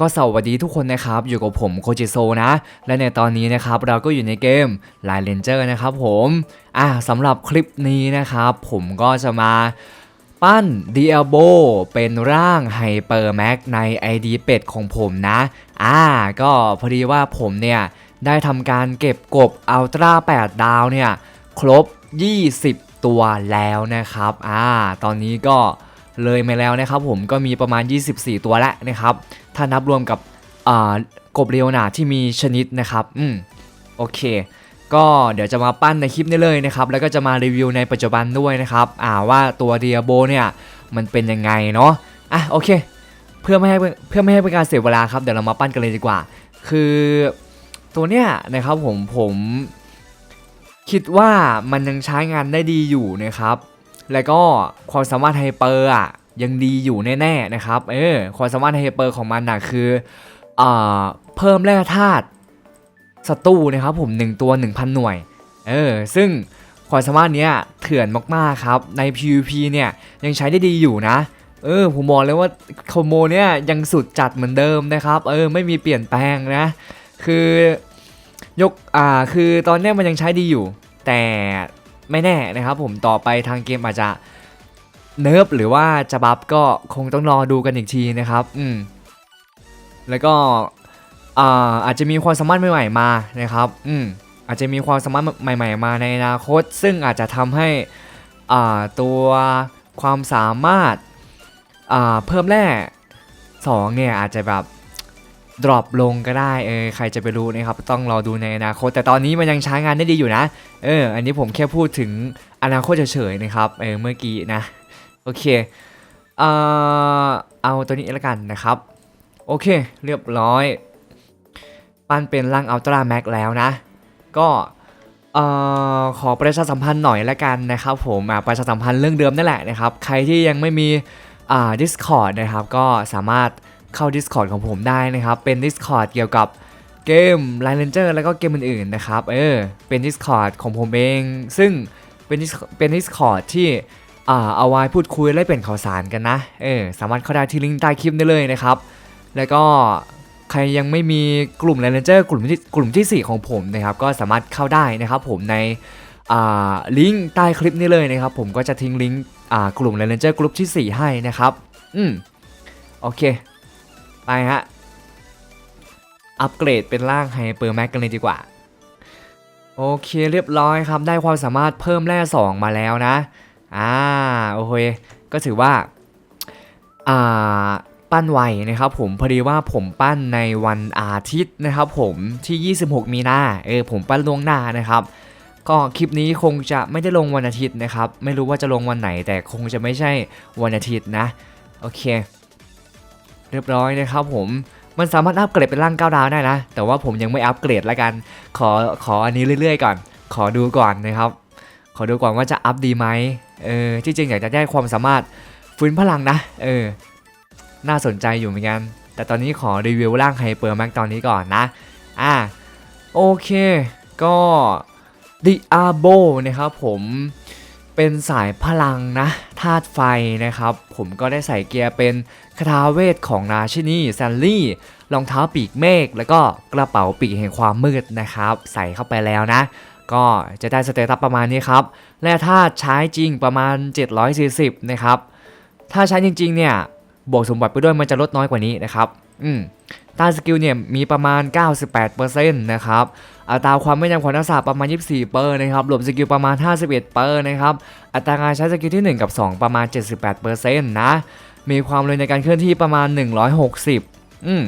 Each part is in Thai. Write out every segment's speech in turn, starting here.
ก็สวัสดีทุกคนนะครับ อยู่กับผมโคจิโซนะ และในตอนนี้นะครับเราก็อยู่ในเกม l i น e Ranger นะครับผมอะสำหรับคลิปนี้นะครับ ผมก็จะมาปั้น Diablo เป็นร่างไฮเปอร์แม็กใน ID เป็ดของผมนะอ่าก็พอดีว่าผมเนี่ย ได้ทำการเก็บกบอัลตร้า8ดาวเนี่ย ครบ 20 ตัวแล้วนะครับอ่าตอนนี้ก็เลยมาแล้วนะครับผมก็มีประมาณ 24 ตัวแล้วนะครับ ถ้านับรวมกับกบเรียวนาที่มีชนิดนะครับอืมโอเค ก็เดี๋ยวจะมาปั้นในคลิปนี้เลยนะครับ แล้วก็จะมารีวิวในปัจจุบันด้วยนะครับอ่าว่าตัวเดียโบเนี่ยมันเป็นยังไงเนาะอะโอเค เพื่อไม่ให้เพื่อไม่ให้เป็นการเสียเวลาครับเดี๋ยวเรามาปั้นกันเลยดีกว่า คือตัวเนี้ยนะครับผมผมคิดว่ามันยังใช้งานได้ดีอยู่นะครับ แล้วก็ความสามารถไฮเปอร์อะ ยังดีอยู่แน่ๆนะครับ เออความสามารถไฮเปอร์ของมันน่ะคืออ่าเพิ่มแร่ธาตุศัตรูนะครับผม1ตัว 1,000 หน่วย เออ ซึ่งความสามารถเนี้ยเถื่อนมากๆครับ ใน PVP เนี่ยยังใช้ได้ดีอยู่นะ เออ ผมบอกเลยว่าโคโมเนี่ยยังสุดจัดเหมือนเดิมนะครับ เออ ไม่มีเปลี่ยนแปลงนะ คือยก อ่า คือตอนเนี้ยมันยังใช้ดีอยู่ แต่ไม่แน่นะครับผมต่อไปทางเกมอาจจะ เนิร์ฟหรือว่าจะบัฟก็คงต้องรอดูกันอีกทีนะครับอืมแล้วก็อ่าอาจจะมีความสามารถใหม่ๆมานะครับอืมอาจจะมีความสามารถใหม่ ๆ มาในอนาคต ซึ่งอาจจะทำให้อ่าตัวความสามารถอ่าเพิ่มแร่สองเนี่ยอาจจะแบบดรอปลงก็ได้เออใครจะไปรู้นะครับ ต้องรอดูในอนาคต แต่ตอนนี้มันยังใช้งานได้ดีอยู่นะ เออ อันนี้ผมแค่พูดถึงอนาคตเฉยๆนะครับ เออ เมื่อกี้นะ โอเคเอ่อเอาตัวนี้แล้วกันนะครับ โอเค เรียบร้อย ปั้นเป็นร่างอัลตร้าแม็กแล้วนะ ก็ออขอประชาสัมพันธ์หน่อยละกันนะครับผมประชาสัมพันธ์เรื่องเดิมนั่นแหละนะครับ ใครที่ยังไม่มีอ่า Discord นะครับ ก็สามารถเข้า Discord ของผมได้นะครับ เป็น Discord เกี่ยวกับเกม Line Ranger แล้วก็เกมอื่นๆนะครับ เออ เป็น Discord ของผมเอง ซึ่งเป็น Dis- เป็น Discord ที่ อ่าเอาไว้พูดคุยและเปลี่ยนข่าวสารกันนะเออสามารถเข้าได้ที่ลิงก์ใต้คลิปได้เลยนะครับ แล้วก็ใครยังไม่มีกลุ่ม r รนเจอร์กลุ่มที่กลุ่มทีสี่ 4 ของผมนะครับก็สามารถเข้าได้นะครับ ผมในอ่าลิงก์ใต้คลิปนี้เลยนะครับ ผมก็จะทิ้งลิงก์อ่ากลุ่ม r รนเจอร์กลุ่มที่ 4 ให้นะครับ อืมโอเค ไปฮะอัปเกรดเป็นร่างไฮเปอร์แม็กกันเลยดีกว่า โอเคเรียบร้อยครับ ได้ความสามารถเพิ่มแร่2มาแล้วนะ อ่าโอเคก็ถือว่าอ่าปั้นไวนะครับผมพอดีว่าผมปั้นในวันอาทิตย์นะครับผมที่ 26 มีนาเออผมปั้นล่วงหน้านะครับ ก็คลิปนี้คงจะไม่ได้ลงวันอาทิตย์นะครับ ไม่รู้ว่าจะลงวันไหนแต่คงจะไม่ใช่วันอาทิตย์นะโอเค เรียบร้อยนะครับผมมันสามารถอัปเกรดเป็นร่างก้าดาวได้นะ แต่ว่าผมยังไม่อัปเกรดล้วกัน ขอขออันนี้เรื่อยๆก่อน ขอดูก่อนนะครับ ขอดูก่อนว่าจะอัพดีไหม เออจริงๆอยากจะได้ความสามารถฟื้นพลังนะเออน่าสนใจอยู่เหมือนกัน แต่ตอนนี้ขอรีวิวร่างไฮเปอร์แม็กตอนนี้ก่อนนะอ่าโอเค ก็ดิอาโบนะครับผมเป็นสายพลังนะธาตุไฟนะครับ ผมก็ได้ใส่เกียร์เป็นคาถาเวทของราชินีแซนลี่รองเท้าปีกเมฆแล้วก็กระเป๋าปีกแห่งความมืดนะครับ ใส่เข้าไปแล้วนะ ก็จะได้สเตตัสประมาณนี้ครับ และถ้าใช้จริงประมาณ 740 นะครับ ถ้าใช้จริงๆเนี่ยบวกสมบัติไปด้วยมันจะลดน้อยกว่านี้นะครับ อืมต้านสกิลเนี่ยมีประมาณ 98%นะครับ อัตราความไม่นยำของทักษะประมาณ 24เปอร์นะครับหลบสกิลประมาณ 51เปอร์นะครับ อัตราการใช้สกิลที่ 1 กับ 2 ประมาณ 78%นะ มีความเร็วในการเคลื่อนที่ประมาณ 160 อืม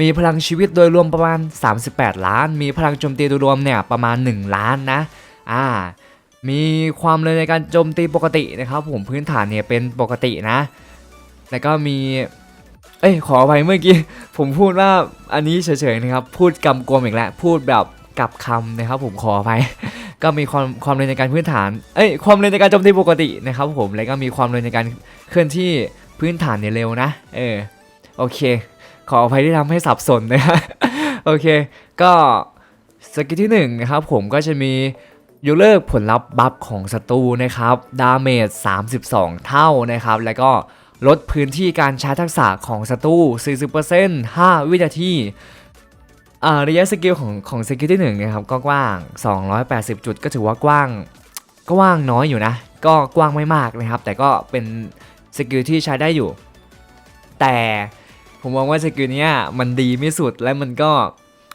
มีพลังชีวิตโดยรวมประมาณ 38 ล้าน มีพลังโจมตีโดยรวมเนี่ยประมาณ 1 ล้านนะ อ่า มีความเร็วในการโจมตีปกตินะครับ ผมพื้นฐานเนี่ยเป็นปกตินะ แล้วก็มี เอ้ยขออภัยเมื่อกี้ ผมพูดว่าอันนี้เฉยๆนะครับ พูดกำกวมอีกแล้ว พูดแบบกลับคำนะครับ ผมขออภัยก็มีความความเร็วในการพื้นฐาน เอ้ย ความเร็วในการโจมตีปกตินะครับผม แล้วก็มีความเร็วในการเคลื่อนที่พื้นฐานเนี่ยเร็วนะ เออ โอเค ขออภัยที่ทำให้สับสนนะโอเค ก็สกิลที่1นะครับผมก็จะมียกเลิกผลลัพธ์บัฟของศัตรูนะครับดาเมจ32 เท่านะครับ แล้วก็ลดพื้นที่การใช้ทักษะของศัตรู40% 5 วินาทีอ่าระยะสกิลของของสกิลที่1นะครับก็กว้าง 280 จุดก็ถือว่ากว้างก็กว้างน้อยอยู่นะ ก็กว้างไม่มากนะครับ แต่ก็เป็นสกิลที่ใช้ได้อยู่ แต่ ผมมองว่าสกิลเนี้ยมันดีไม่สุดและมันก็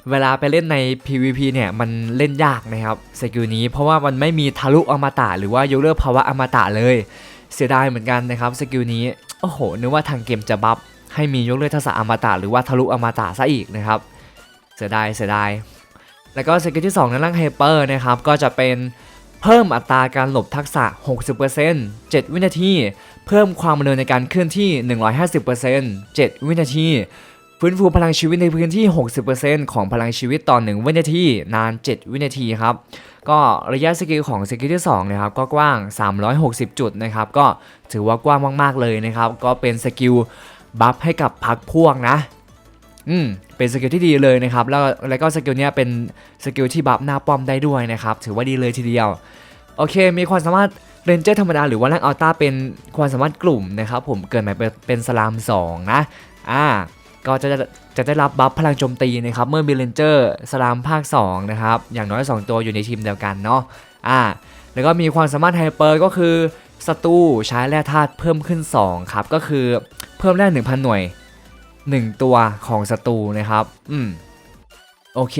เวลาไปเล่นใน PVP เนี่ยมันเล่นยากนะครับสกิลนี้เพราะว่ามันไม่มีทะลุอมตะหรือว่ายกเลิกภาวะอมตะเลย เสียดายเหมือนกันนะครับสกิลนี้โอ้โหนึกว่าทางเกมจะบัฟให้มียกเลิกทักษะอมตะหรือว่าทะลุอมตะซะอีกนะครับ เสียดายเสียดายแล้วก็สกิลที่ 2 ในร่างไฮเปอร์นะครับก็จะเป็นเพิ่มอัตราการหลบทักษะ 60% 7 วินาที เพิ่มความเร็วในการเคลื่อนที่ 150% 7 วินาที ฟื้นฟูพลังชีวิตในพื้นที่ 60%ของพลังชีวิตต่อ 1 วินาที นาน 7 วินาทีครับ ก็ระยะสกิลของสกิลที่2นะครับก็กว้าง 360 จุดนะครับ ก็ถือว่ากว้างมากๆเลยนะครับ ก็เป็นสกิลบัฟให้กับพักพวกนะ อืม เป็นสกิลที่ดีเลยนะครับ แล้วแล้วก็สกิลเนี้ยเป็นสกิลที่บัฟหน้าป้อมได้ด้วยนะครับ ถือว่าดีเลยทีเดียว โอเค มีความสามารถ เรนเจอร์ธรรมดาหรือว่าร่างอัลต้าเป็นความสามารถกลุ่มนะครับผมเกิดมาเป็นเป็นสลาม 2 นะอ่าก็จะจะได้รับบัฟพลังโจมตีนะครับเมื่อมีเรนเจอร์สลามภาค 2 นะครับ อย่างน้อย 2 ตัวอยู่ในทีมเดียวกันเนาะอ่าแล้วก็มีความสามารถไฮเปอร์ก็คือศัตรูใช้แร่ธาตุเพิ่มขึ้น 2 ครับ ก็คือเพิ่มแร่1,000 หน่วย 1 ตัวของศัตรูนะครับ อืมโอเค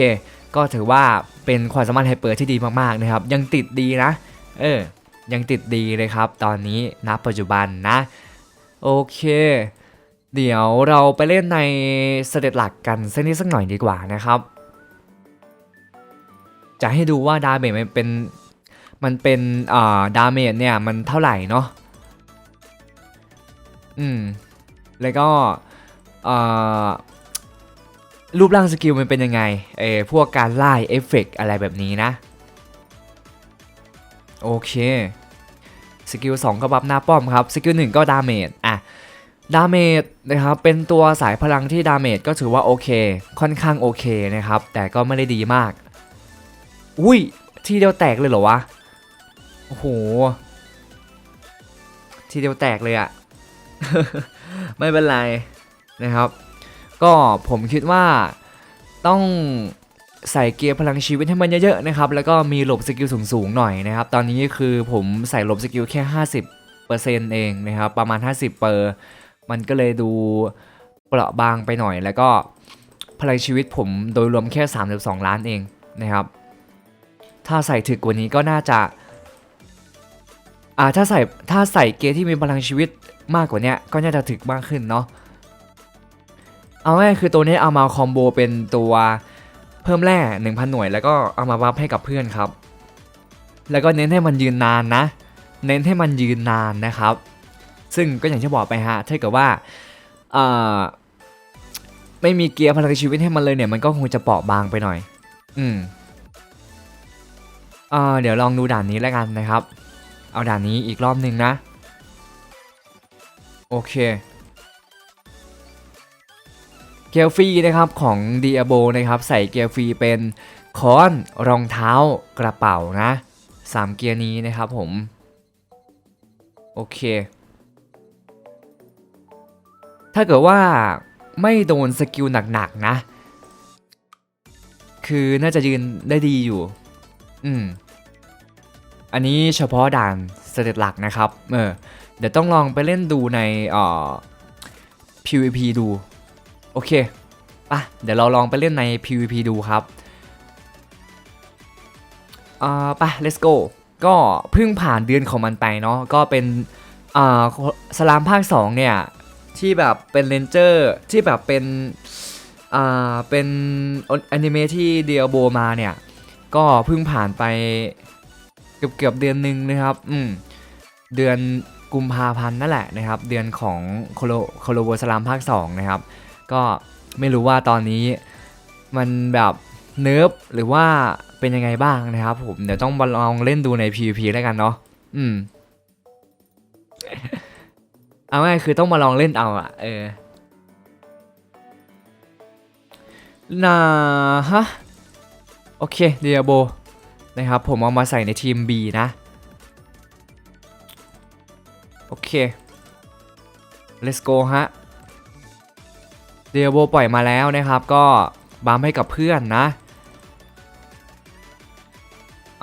ก็ถือว่าเป็นความสามารถไฮเปอร์ที่ดีมากๆนะครับ ยังติดดีนะ เออ ยังติดดีเลยครับ ตอนนี้ณปัจจุบันนะ โอเค เดี๋ยวเราไปเล่นในสเตตหลักกันสักนิดสักหน่อยดีกว่านะครับ จะให้ดูว่าดาเมจมันเป็นมันเป็นอ่าดาเมจเนี่ยมันเท่าไหร่เนาะอืมแล้วก็อ่ารูปร่างสกิลมันเป็นยังไงเออพวกการไล่เอฟเฟกต์อะไรแบบนี้นะ โอเคสกิล2ก็บัฟหน้าป้อมครับสกิล1ก็ดาเมจอะดาเมจนะครับเป็นตัวสายพลังที่ดาเมจก็ถือว่าโอเค ค่อนข้างโอเคนะครับ แต่ก็ไม่ได้ดีมาก อุ้ย ทีเดียวแตกเลยเหรอวะ โอ้โห ทีเดียวแตกเลยอะไม่เป็นไรนะครับ ก็ผมคิดว่าต้อง ใส่เกียร์พลังชีวิตให้มันเยอะๆนะครับแล้วก็มีหลบสกิลสูงๆหน่อยนะครับตอนนี้คือผมใส่หลบสกิลแค่ 50%เองนะครับประมาณ 50เปอร์มันก็เลยดูเปราะบางไปหน่อย แล้วก็พลังชีวิตผมโดยรวมแค่ 32 ล้านเองนะครับ ถ้าใส่ถึกกว่านี้ก็น่าจะอ่าถ้าใส่ถ้าใส่เกียร์ที่มีพลังชีวิตมากกว่านี้ก็น่าจะถึกมากขึ้นเนาะเอาง่ายคือตัวนี้เอามาคอมโบเป็นตัว เพิ่มแร่1,000 หน่วยแล้วก็เอามาบัฟให้กับเพื่อนครับ แล้วก็เน้นให้มันยืนนานนะ เน้นให้มันยืนนานนะครับ ซึ่งก็อย่างที่บอกไปฮะถ้าเกิดว่าไม่มีเกียร์พลังชีวิตให้มันเลยเนี่ยมันก็คงจะเปราะบางไปหน่อย อืมอ่าเดี๋ยวลองดูด่านนี้แล้วกันนะครับ เอาด่านนี้อีกรอบหนึ่งนะ โอเค เกียร์ฟรีนะครับของ d i a b o นะครับใส่เกียร์ฟรีเป็นค้อนรองเท้ากระเป๋านะสามเกียร์นี้นะครับผม โอเค ถ้าเกิดว่าไม่โดนสกิลหนักๆนะ คือน่าจะยืนได้ดีอยู่ อืม อันนี้เฉพาะด่านสเตตหลักนะครับ เออ เดี๋ยวต้องลองไปเล่นดูในอ่อ PVP ดู โอเคป่ะเดี๋ยวเราลองไปเล่นใน PVP ดูครับอ่าป่ะ let's go ก็เพิ่งผ่านเดือนของมันไปเนาะก็เป็นอ่าสลามภาค 2 เนี่ย ที่แบบเป็นเลนเจอร์ที่แบบเป็นอ่าเป็นอนิเมะที่เดียโบมาเนี่ย ก็เพิ่งผ่านไปเกือบเกือบเดือนหนึ่งนะครับอืมเดือนกุมภาพันธ์นั่นแหละนะครับ เดือนของโคโลโคโลโบสลามภาค 2 นะครับ ก็ไม่รู้ว่าตอนนี้มันแบบเนิร์ฟหรือว่าเป็นยังไงบ้างนะครับผมเดี๋ยวต้องมาลองเล่นดูใน PVP แล้วกันเนาะอืม เอาง่ายคือต้องมาลองเล่นเอาอะเออนะฮะ โอเคเดียโบนะครับผมเอามาใส่ในทีม B นะ โอเค let's go ฮะ เดียโบปล่อยมาแล้วนะครับ ก็บัมให้กับเพื่อนนะ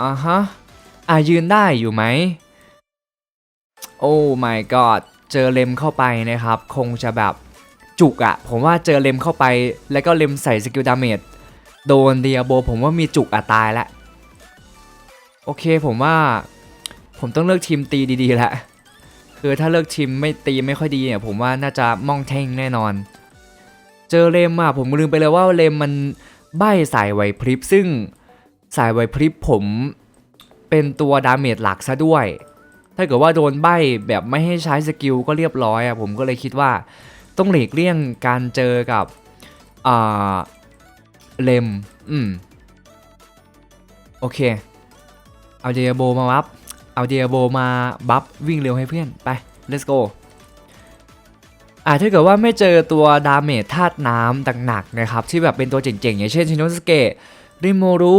อ่าฮะอะยืนได้อยู่ไหม โอ้ my god เจอเลมเข้าไปนะครับ คงจะแบบจุกอะผมว่าเจอเลมเข้าไป แล้วก็เลมใส่สกิลดาเมจโดนเดียโบผมว่ามีจุกอะตายล้วโอเคผมว่าผมต้องเลือกทีมตีดีๆแหล้วคือถ้าเลือกทีมไม่ตีไม่ค่อยดีเนี่ยผมว่าน่าจะม่องแท่งแน่นอน เจอเลมอะผมลืมไปเลยว่าเลมมันใบสายไหวพริบซึ่งสายไหวพริบผมเป็นตัวดาเมจหลักซะด้วย ถ้าเกิดว่าโดนใบแบบไม่ให้ใช้สกิลก็เรียบร้อยอะผมก็เลยคิดว่าต้องหลีกเลี่ยงการเจอกับอ่าเลมอืมโอเค เอาเดียโบมาบัฟ เอาเดียโบมาบัฟวิ่งเร็วให้เพื่อน ไป let's go อ่าถ้าเกิดว่าไม่เจอตัวดาเมจธาตุน้ำหนักๆนะครับ ที่แบบเป็นตัวเจ๋งๆ อย่างเช่นชินโนสเกะริโมรุ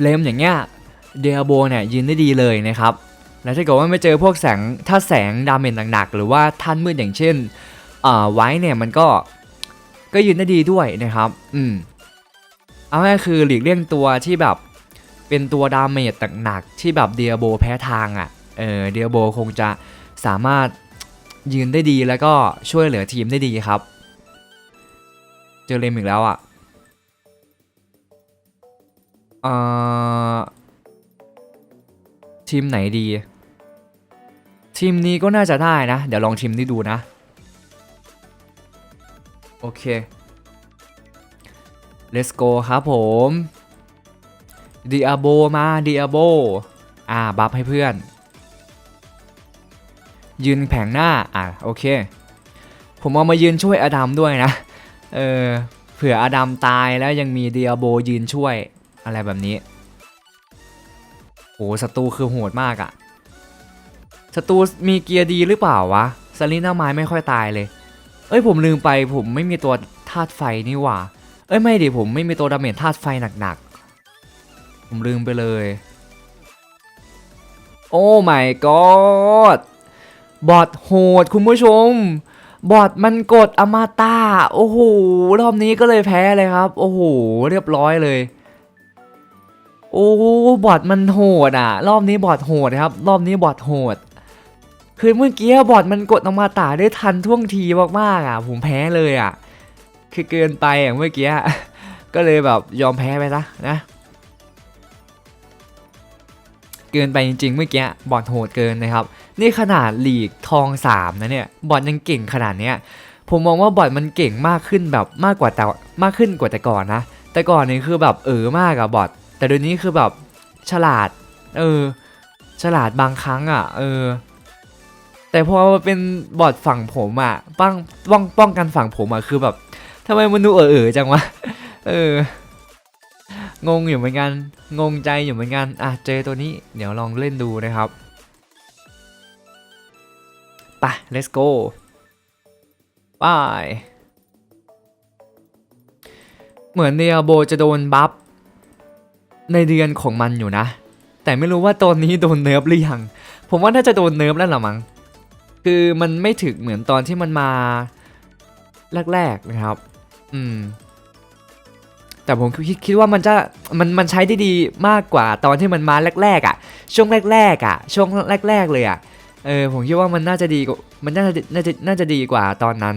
เลมอย่างเงี้ยเดียโบเนี่ยยืนได้ดีเลยนะครับ แล้วถ้าเกิดว่าไม่เจอพวกแสงถ้าแสงดาเมจหนักๆหรือว่าท่านมืดอย่างเช่นอ่าไว้เนี่ยมันก็ก็ยืนได้ดีด้วยนะครับ อืมเอาง่ายคือหลีกเลี่ยงตัวที่แบบเป็นตัวดาเมจหนักๆที่แบบเดียโบแพ้ทางอะ่ะ เออเดียโบคงจะสามารถ ยืนได้ดีแล้วก็ช่วยเหลือทีมได้ดีครับ เจอเลมอีกแล้วอะ่ะทีมไหนดี ทีมนี้ก็น่าจะได้นะ เดี๋ยวลองทีมนี้ดูนะ โอเค let's go ครับผมดิอาโบมาดิอาโบอ่า บัฟให้เพื่อน ยืนแผงหน้าอะโอเค ผมเอามายืนช่วยอดัมด้วยนะ เออเผื่ออดัมตายแล้วยังมีเดิอาโบยืนช่วยอะไรแบบนี้โหศัตรูคือโหดมากอะศัตรูมีเกียร์ดีหรือเปล่าวะซาลิน่าไม้ไม่ค่อยตายเลย เอ้ยผมลืมไปผมไม่มีตัวธาตุไฟนี่หว่า เอ้ยไม่ดิผมไม่มีตัวดาเมจธาตุไฟหนักๆ ผมลืมไปเลย โอ้ my god บอทโหดคุณผู้ชม บอทมันกดอมาตาโอ้โห รอบนี้ก็เลยแพ้เลยครับ โอ้โห เรียบร้อยเลย โอ้บอทมันโหดอะ รอบนี้บอทโหดครับ รอบนี้บอทโหด คือเมื่อกี้บอทมันกดอมาตาได้ทันท่วงทีมากๆอะ ผมแพ้เลยอะ คือเกินไปอย่างเมื่อกี้ ก็เลยแบบยอมแพ้ไปซะนะ เกินไปจริงๆเมื่อกี้บอลโหดเกินนะครับนี่ขนาดหลีกทอง3นะเนี่ยบอลยังเก่งขนาดเนี้ยผมมองว่าบอลมันเก่งมากขึ้นแบบมากกว่าแต่มากขึ้นกว่าแต่ก่อนนะ แต่ก่อนนี่คือแบบเออมากอะบอทแต่เดี๋ยวนี้คือแบบฉลาด เออ ฉลาดบางครั้งอะเออ แต่พอมาเป็นบอทฝั่งผมอะป้องป้องป้องกันฝั่งผมอะคือแบบทำไมมันดูเออเออจังวะเออ งงอยู่เหมือนกัน งงใจอยู่เหมือนกัน อะเจอตัวนี้เดี๋ยวลองเล่นดูนะครับไป let's go ไปเหมือนเนียโบจะโดนบัฟในเดือนของมันอยู่นะ แต่ไม่รู้ว่าตอนนี้โดนเนิร์ฟหรือยัง ผมว่าน่าจะโดนเนิร์ฟแล้วหรอมั้งคือมันไม่ถึงเหมือนตอนที่มันมาแรกๆนะครับ อืม แต่ผมคิดคิดว่ามันจะมันมันใช้ได้ดีมากกว่าตอนที่มันมาแรกๆอะ ช่วงแรกๆอะ ช่วงแรก ๆ เลยอะเออผมคิดว่ามันน่าจะดีกว่ามันน่าจะน่าจะน่าจะดีกว่าตอนนั้น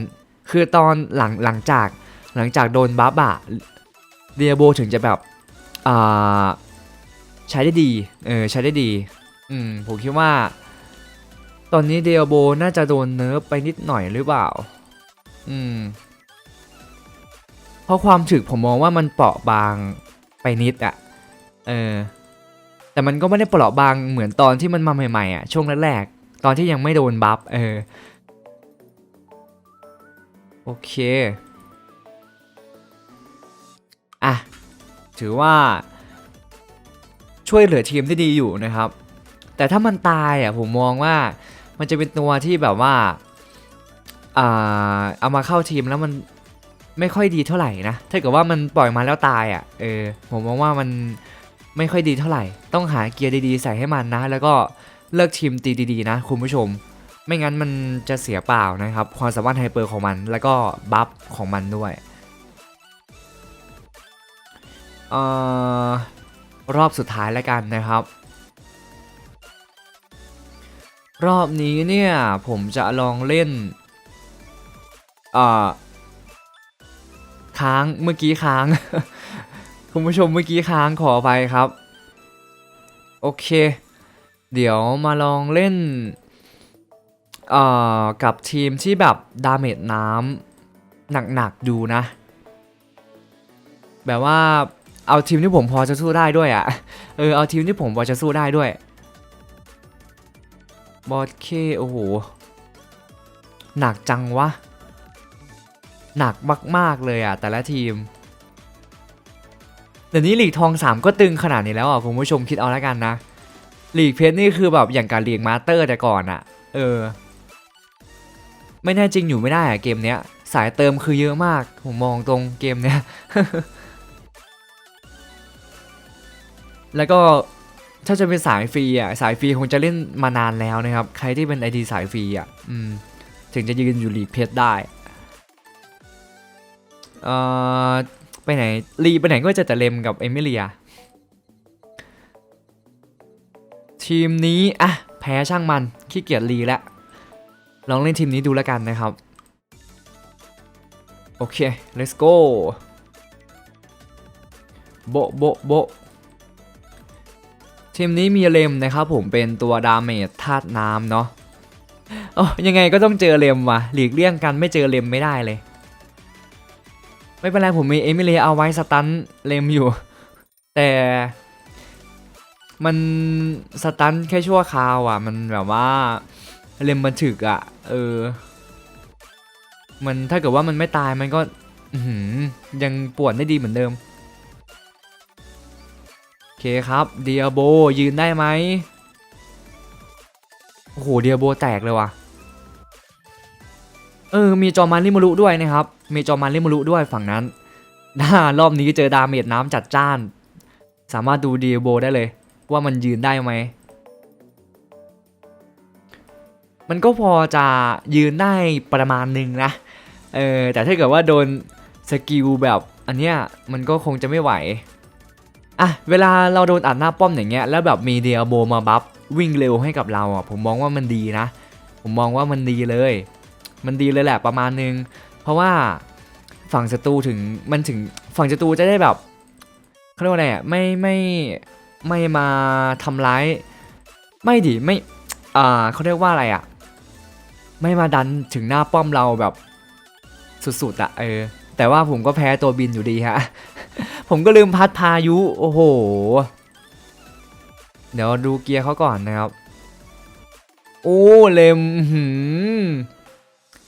คือตอนหลังหลังจากหลังจากโดนบัฟอะเดียโบถึงจะแบบอ่าใช้ได้ดีเออใช้ได้ดีอืมผมคิดว่า ตอนนี้เดียโบน่าจะโดนเนิร์ฟไปนิดหน่อยหรือเปล่า อืม เพราะความถึกผมมองว่ามันเปราะบางไปนิดอะเออ แต่มันก็ไม่ได้เปราะบางเหมือนตอนที่มันมาใหม่ๆอะช่วงแรกๆตอนที่ยังไม่โดนบัฟเออ โอเคอะถือว่าช่วยเหลือทีมได้ดีอยู่นะครับ แต่ถ้ามันตายอะผมมองว่ามันจะเป็นตัวที่แบบว่าอ่าเอามาเข้าทีมแล้วมัน ไม่ค่อยดีเท่าไหร่นะถ้าเกิดว่ามันปล่อยมาแล้วตายอะเออผมมองว่ามันไม่ค่อยดีเท่าไหร่ ต้องหาเกียร์ดีๆใส่ให้มันนะ แล้วก็เลือกทีมตีดีๆนะคุณผู้ชม ไม่งั้นมันจะเสียเปล่านะครับ ความสามารถไฮเปอร์ของมัน แล้วก็บัฟของมันด้วยอ่อรอบสุดท้ายแล้วกันนะครับ รอบนี้เนี่ยผมจะลองเล่นอ่อ ค้างเมื่อกี้ค้าง คุณผู้ชมเมื่อกี้ค้างขออภัยครับ โอเค เดี๋ยวมาลองเล่นเอ่อกับทีมที่แบบดาเมจน้ำหนักๆดูนะ แบบว่าเอาทีมที่ผมพอจะสู้ได้ด้วยอะ่ะ เออเอาทีมที่ผมพอจะสู้ได้ด้วย บอสเคโอ้โห หนักจังวะ หนักมากๆเลยอะแต่ละทีมเดี๋ยวนี้หลีกทอง 3 ก็ตึงขนาดนี้แล้วอะคุณผู้ชมคิดเอาแล้วกันนะหลีกเพชรนี่คือแบบอย่างการหลีกมาสเตอร์แต่ก่อนอะ เออ ไม่แน่จริงอยู่ไม่ได้อะเกมเนี้ย สายเติมคือเยอะมากผมมองตรงเกมเนี้ยแล้วก็ถ้าจะเป็นสายฟรีอะสายฟรีคงจะเล่นมานานแล้วนะครับ ใครที่เป็นไอดีสายฟรีอะอืมถึงจะยืนอยู่หลีกเพชรได้ เอ่อไปไหนลีไปไหนก็จะแต่เลมกับเอมิเลีย ทีมนี้อะแพ้ช่างมันขี้เกียจรีแล้วลองเล่นทีมนี้ดูแล้วกันนะครับ โอเค let's go โบโบโบทีมนี้มีเลมนะครับผมเป็นตัวดาเมจธาตุน้ำเนาะโอ้ยังไงก็ต้องเจอเลมว่ะหลีกเลี่ยงกันไม่เจอเลมไม่ได้เลย ไม่เป็นไรผมมีเอมิเลียเอาไว้สตันเลมอยู่ แต่มันสตันแค่ชั่วคราวอะ มันแบบว่าเลมมันถึกอะ เออ มันถ้าเกิดว่ามันไม่ตายมันก็ยังปวดได้ดีเหมือนเดิม โอเคครับเดียโบยืนได้ไหมโอ้โหเดียโบแตกเลยว่ะ เออมีจอมันริมารุด้วยนะครับ มีจอมันริมารุด้วยฝั่งนั้นน่ารอบนี้เจอดาเมจน้ำจัดจ้าน สามารถดูเดียโบได้เลย ว่ามันยืนได้ไหม มันก็พอจะยืนได้ประมาณหนึ่งนะ เออแต่ถ้าเกิดว่าโดนสกิลแบบอันเนี้ยมันก็คงจะไม่ไหวอะเวลาเราโดนอัดหน้าป้อมอย่างเงี้ยแล้วแบบมีเดียโบมาบัฟวิ่งเร็วให้กับเราอะผมมองว่ามันดีนะ ผมมองว่ามันดีเลย มันดีเลยแหละประมาณนึง เพราะว่าฝั่งศัตรูถึงมันถึงฝั่งศัตรูจะได้แบบเขาเรียกว่าไรอะไม่ไม่ไม่มาทำร้าย ไม่ดิไม่อ่าเขาเรียกว่าอะไรอะ ไม่มาดันถึงหน้าป้อมเราแบบสุดๆอะเออ แต่ว่าผมก็แพ้ตัวบินอยู่ดีฮะ ผมก็ลืมพัดพายุ โอ้โห เดี๋ยวดูเกียร์เขาก่อนนะครับ โอ้เลมหือ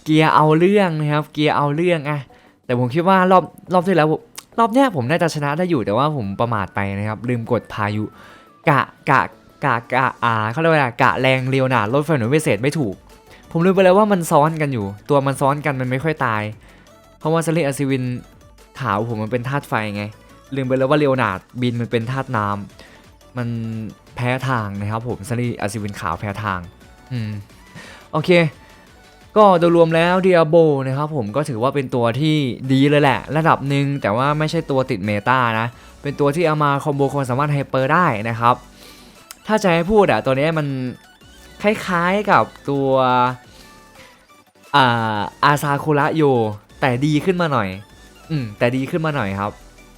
เกียร์เอาเรื่องนะครับ เกียร์เอาเรื่องอะแต่ผมคิดว่ารอบรอบที่แล้วรอบเนี้ยผมน่าจะชนะได้อยู่แต่ว่าผมประมาทไปนะครับ ลืมกดพายุกะกะกะกะอาเขาเรียกว่าอะไรกะแรงเรียวหนาลดไฟหน่วยพิเศษไม่ถูก ผมลืมไปแล้วว่ามันซ้อนกันอยู่ ตัวมันซ้อนกันมันไม่ค่อยตาย เพราะว่าซาริอาซิวินขาวผมมันเป็นธาตุไฟไง ลืมไปแล้วว่าเรลโอนาดบินมันเป็นธาตุน้ำมันแพ้ทางนะครับผมซารีอาซิวินขาวแพ้ทาง อืม โอเค ก็โดยรวมแล้วเดียโบนะครับผมก็ถือว่าเป็นตัวที่ดีเลยแหละ ระดับหนึ่งแต่ว่าไม่ใช่ตัวติดเมตานะ เป็นตัวที่เอามาคอมโบความสามารถไฮเปอร์ได้นะครับ ถ้าจะให้พูดอะตัวนี้มันคล้ายๆกับตัวอาอาซาคุระโย แต่ดีขึ้นมาหน่อย อืมแต่ดีขึ้นมาหน่อยครับ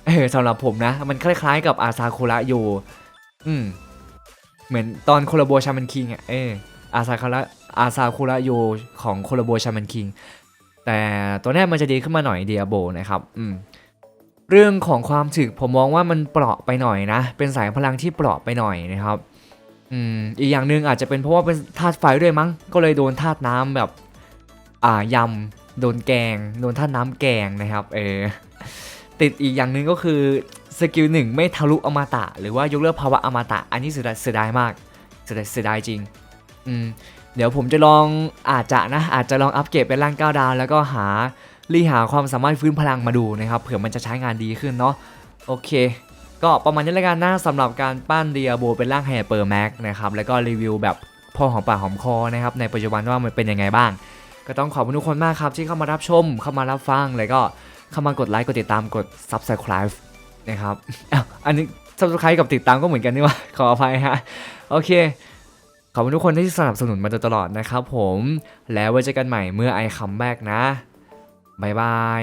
เออสำหรับผมนะ มันคล้ายๆกับอาซาคุระโย อืมเหมือนตอนโคลาโบชามันคิงอะเออ อาซาคุระอาซาคุระโยของโคลาโบชามันคิง แต่ตัวเนี้มันจะดีขึ้นมาหน่อยเดียโบนะครับอืมเรื่องของความถึกผมมองว่ามันเปราะไปหน่อยนะ เป็นสายพลังที่เปราะไปหน่อยนะครับอืมอีกอย่างหนึ่งอาจจะเป็นเพราะว่าเป็นธาตุไฟด้วยมั้ง ก็เลยโดนธาตุน้ำแบบอ่ายำโดนแกง โดนธาตุน้ำแกงนะครับ เออติดอีกอย่างหนึ่งก็คือสกิลหนึ่งไม่ทะลุอมตะ หรือว่ายกเลิกภาวะอมตะ อันนี้เสียดายมากเสียดายจริง อืมเดี๋ยวผมจะลองอาจจะนะ อาจจะลองอัปเกรดเป็นร่าง9ดาว แล้วก็หารีหาความสามารถฟื้นพลังมาดูนะครับเผื่อมันจะใช้งานดีขึ้นเนาะโอเค ก็ประมาณนี้ละกันนะสำหรับการปั้นเดียโบเป็นร่างไฮเปอร์แม็กนะครับแล้วก็รีวิวแบบพอหอมปากหอมคอนะครับในปัจจุบันว่ามันเป็นยังไงบ้าง ก็ต้องขอบคุณทุกคนมากครับที่เข้ามารับชม เข้ามารับฟัง แล้วก็เข้ามากดไลค์กดติดตามกด subscribe นะครับอันนี้ subscribe กับติดตามก็เหมือนกันนี่ว่าขออภัยฮะโอเค ขอบคุณทุกคนที่สนับสนุนมาโดยตลอดนะครับผม แล้วไว้เจอกันใหม่เมื่อไอคัมแบกนะ บ๊ายบาย